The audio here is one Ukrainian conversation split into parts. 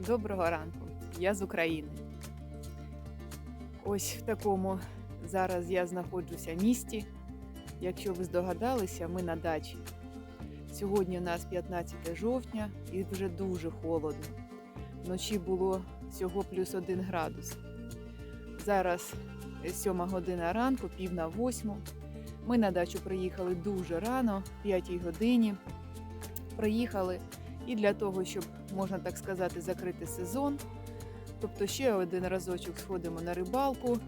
Доброго ранку, я з України. Ось в такому зараз я знаходжуся місті. Якщо ви здогадалися, ми на дачі. Сьогодні у нас 15 жовтня і вже дуже холодно. Вночі було всього плюс 1 градус. Зараз 7 година ранку, пів на восьму. Ми на дачу приїхали дуже рано, 5 годині. Приїхали і для того, щоб, можна так сказати, закрити сезон. Тобто ще один разочок сходимо на рибалку.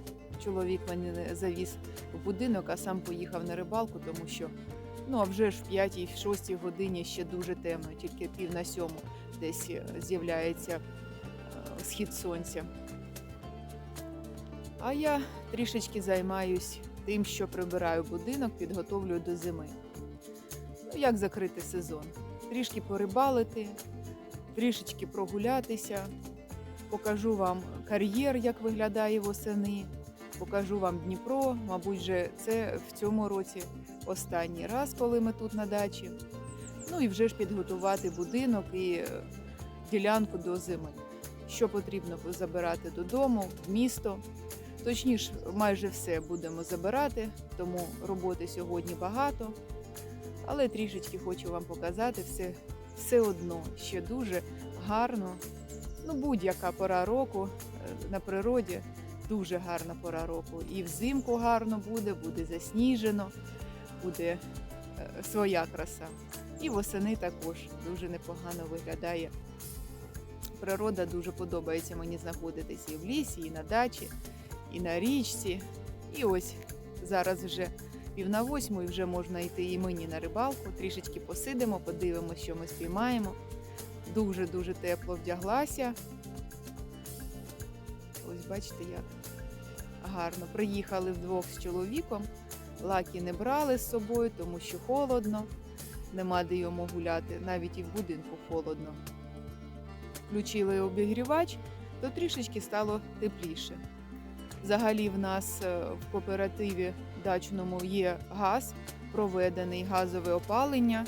Чоловік мене завіз в будинок, а сам поїхав на рибалку, тому що ну а вже ж в 5-6 годині ще дуже темно, тільки пів на сьому десь е, з'являється е, схід сонця. А я трішечки займаюсь тим, що прибираю будинок, підготовлюю до зими. Ну, як закрити сезон? Трішки порибалити, трішечки прогулятися, покажу вам кар'єр, як виглядає восени, покажу вам Дніпро. Мабуть, же це в цьому році останній раз, коли ми тут на дачі. Ну і вже ж підготувати будинок і е, ділянку до зими. Що потрібно забирати додому, в місто. Точніше, майже все будемо забирати, тому роботи сьогодні багато. Але трішечки хочу вам показати все, все одно, ще дуже гарно. Ну, будь-яка пора року е, на природі дуже гарна пора року. І взимку гарно буде, буде засніжено, буде е, своя краса. І восени також дуже непогано виглядає. Природа дуже подобається мені знаходитися і в лісі, і на дачі, і на річці. І ось зараз вже пів на восьму і вже можна йти і мені на рибалку. Трішечки посидимо, подивимося, що ми спіймаємо. Дуже-дуже тепло вдяглася. Ось бачите, як гарно. Приїхали вдвох з чоловіком. Лакі не брали з собою, тому що холодно, нема де йому гуляти, навіть і в будинку холодно. Включили обігрівач, то трішечки стало тепліше. Взагалі, в нас е, в кооперативі дачному є газ, проведений газове опалення,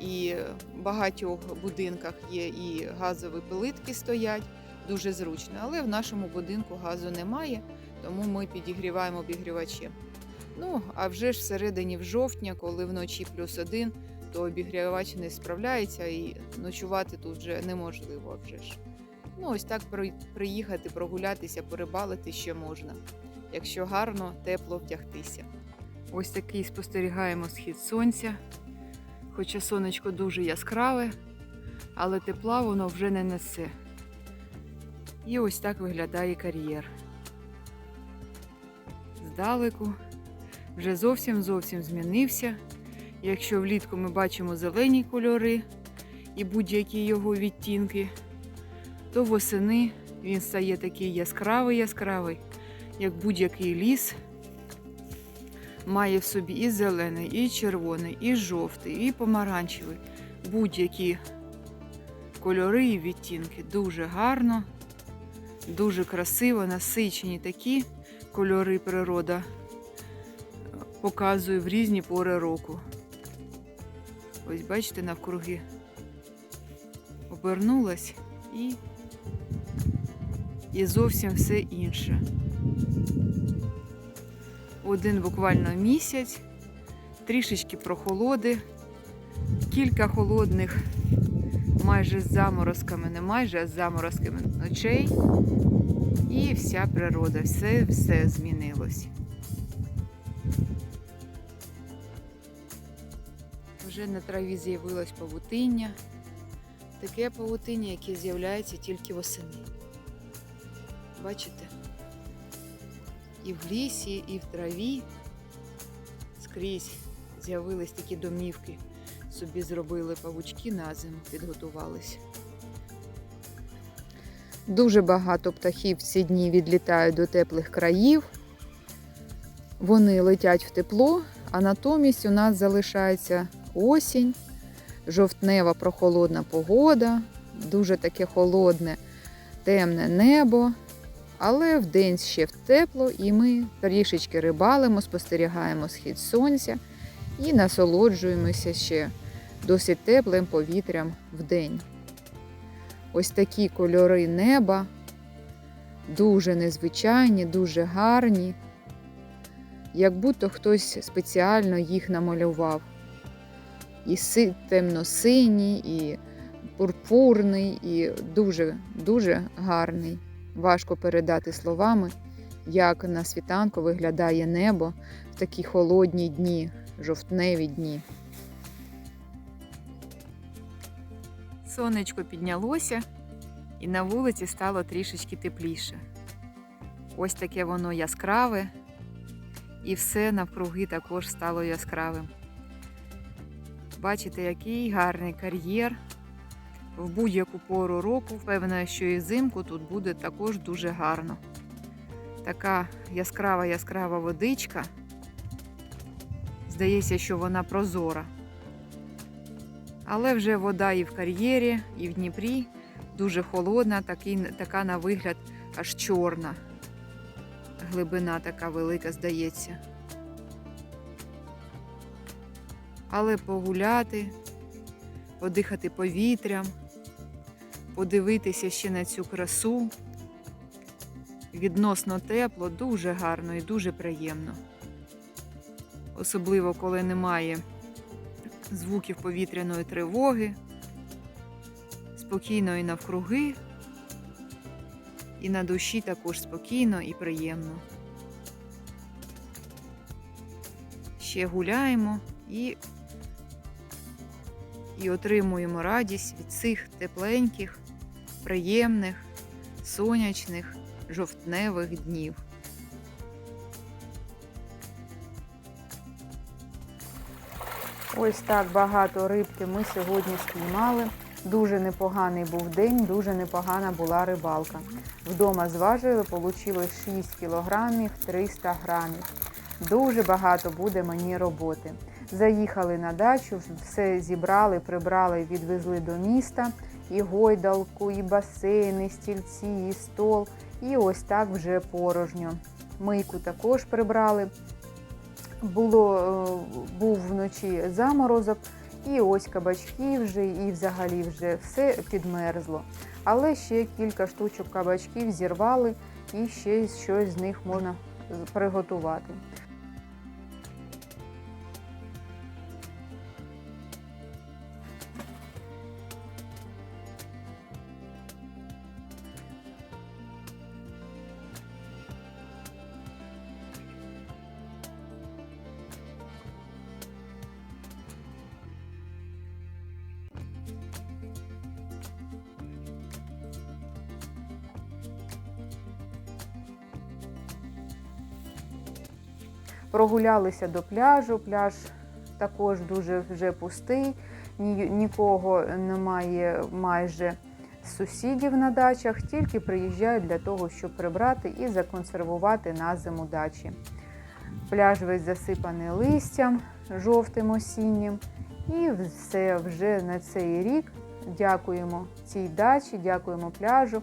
і в багатьох будинках є і газові плитки стоять, дуже зручно. Але в нашому будинку газу немає, тому ми підігріваємо обігрівачем. Ну, а вже ж всередині в жовтня, коли вночі плюс один, то обігрівач не справляється і ночувати тут вже неможливо вже ж. Ну, ось так приїхати, прогулятися, порибалити ще можна, якщо гарно, тепло вдягтися. Ось такий спостерігаємо схід сонця. Хоча сонечко дуже яскраве, але тепла воно вже не несе. І ось так виглядає кар'єр. Здалеку вже зовсім зовсім змінився. Якщо влітку ми бачимо зелені кольори і будь-які його відтінки, то восени він стає такий яскравий яскравий, як будь-який ліс. Має в собі і зелений, і червоний, і жовтий, і помаранчевий. Будь-які кольори і відтінки. Дуже гарно, дуже красиво, насичені такі кольори природа показує в різні пори року. Ось бачите, навкруги обернулась і, і зовсім все інше. Один буквально місяць, трішечки прохолоди, кілька холодних, майже з заморозками, не майже, а з заморозками ночей. І вся природа, все, все змінилось. Вже на траві з'явилось павутиння. Таке павутиння, яке з'являється тільки восени. Бачите? І в лісі, і в траві скрізь з'явились такі домівки. Собі зробили павучки на зиму, підготувались. Дуже багато птахів в ці дні відлітають до теплих країв. Вони летять в тепло, а натомість у нас залишається осінь, жовтнева прохолодна погода, дуже таке холодне, темне небо. Але вдень ще тепло, і ми трішечки рибалимо, спостерігаємо схід сонця і насолоджуємося ще досить теплим повітрям вдень. ось такі кольори неба. Дуже незвичайні, дуже гарні. Як будто хтось спеціально їх намалював. І темно-синій, і пурпурний, і дуже, дуже гарний. Важко передати словами, як на світанку виглядає небо в такі холодні дні, жовтневі дні. Сонечко піднялося, і на вулиці стало трішечки тепліше. Ось таке воно яскраве, і все навкруги також стало яскравим. Бачите, який гарний кар'єр. В будь-яку пору року, впевнена, що і взимку тут буде також дуже гарно. Така яскрава яскрава водичка. Здається, що вона прозора. Але вже вода і в кар'єрі, і в Дніпрі дуже холодна, такий, така на вигляд аж чорна. Глибина така велика, здається. Але погуляти, подихати повітрям, подивитися ще на цю красу. Відносно тепло, дуже гарно і дуже приємно. Особливо, коли немає звуків повітряної тривоги, спокійно і навкруги, і на душі також спокійно і приємно. Ще гуляємо і, і отримуємо радість від цих тепленьких, приємних, сонячних, жовтневих днів. Ось так багато рибки ми сьогодні спіймали. Дуже непоганий був день, дуже непогана була рибалка. Вдома зважили, вийшло 6 кілограмів 300 грамів. Дуже багато буде мені роботи. Заїхали на дачу, все зібрали, прибрали, відвезли до міста. І гойдалку, і басейн, і стільці, і стол. І ось так вже порожньо. Мийку також прибрали. Було, е, був вночі заморозок, і ось кабачки вже, і взагалі вже все підмерзло. Але ще кілька штучок кабачків зірвали, і ще щось з них можна приготувати. Прогулялися до пляжу. Пляж також дуже вже пустий, ні, нікого немає майже сусідів на дачах, тільки приїжджають для того, щоб прибрати і законсервувати на зиму дачі. Пляж весь засипаний листям жовтим осіннім. І все вже на цей рік. Дякуємо цій дачі, дякуємо пляжу,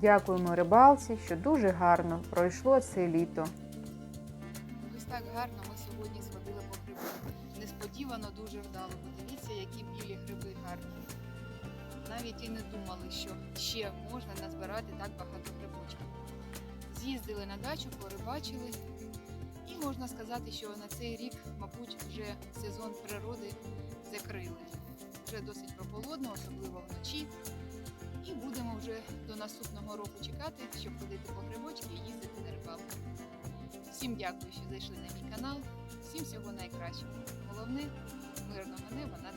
дякуємо рибалці, що дуже гарно пройшло це літо. Так гарно ми сьогодні сходили по гриби. Несподівано дуже вдало. Подивіться, які білі гриби гарні. Навіть і не думали, що ще можна назбирати так багато грибочків. З'їздили на дачу, порибачили. І можна сказати, що на цей рік, мабуть, вже сезон природи закрили. Вже досить прохолодно, особливо вночі. І будемо вже до наступного року чекати, щоб ходити по грибочки і їздити на рибалку. Всім дякую, що зайшли на мій канал. Всім всього найкращого. Головне мирного неба над.